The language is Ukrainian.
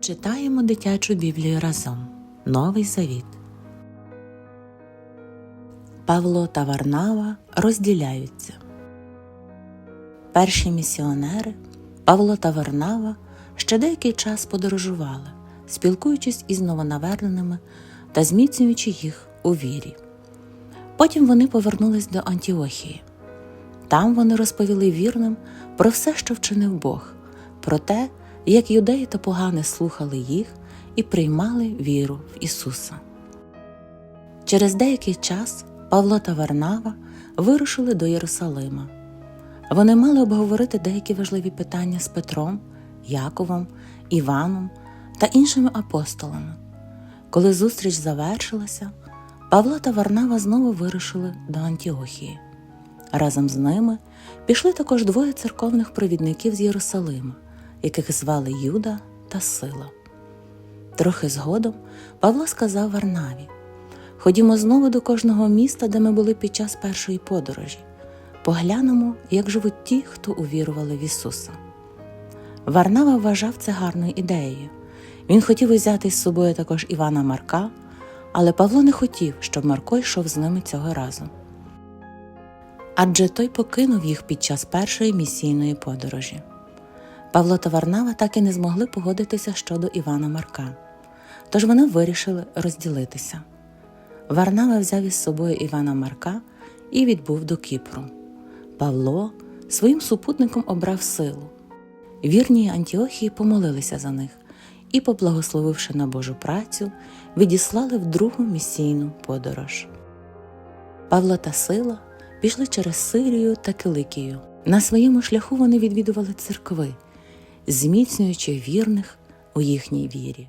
Читаємо дитячу Біблію разом. Новий Завіт. Павло та Варнава розділяються. Перші місіонери Павло та Варнава ще деякий час подорожували, спілкуючись із новонаверненими та зміцнюючи їх у вірі. Потім вони повернулись до Антіохії. Там вони розповіли вірним про все, що вчинив Бог, про те, як юдеї та погани слухали їх і приймали віру в Ісуса. Через деякий час Павло та Варнава вирушили до Єрусалима. Вони мали обговорити деякі важливі питання з Петром, Яковом, Іваном та іншими апостолами. Коли зустріч завершилася, Павло та Варнава знову вирушили до Антіохії. Разом з ними пішли також двоє церковних провідників з Єрусалима, яких звали Юда та Сила. Трохи згодом Павло сказав Варнаві: Ходімо знову до кожного міста, де ми були під час першої подорожі, поглянемо, як живуть ті, хто увірували в Ісуса. Варнава вважав це гарною ідеєю. Він хотів узяти з собою також Івана Марка, але Павло не хотів, щоб Марко йшов з ними цього разу. Адже той покинув їх під час першої місійної подорожі. Павло та Варнава так і не змогли погодитися щодо Івана Марка, тож вони вирішили розділитися. Варнава взяв із собою Івана Марка і відбув до Кіпру. Павло своїм супутником обрав силу. Вірні Антіохії помолилися за них і, поблагословивши на Божу працю, відіслали в другу місійну подорож. Павло та Сила пішли через Сирію та Киликію. На своєму шляху вони відвідували церкви, зміцнюючи вірних у їхній вірі.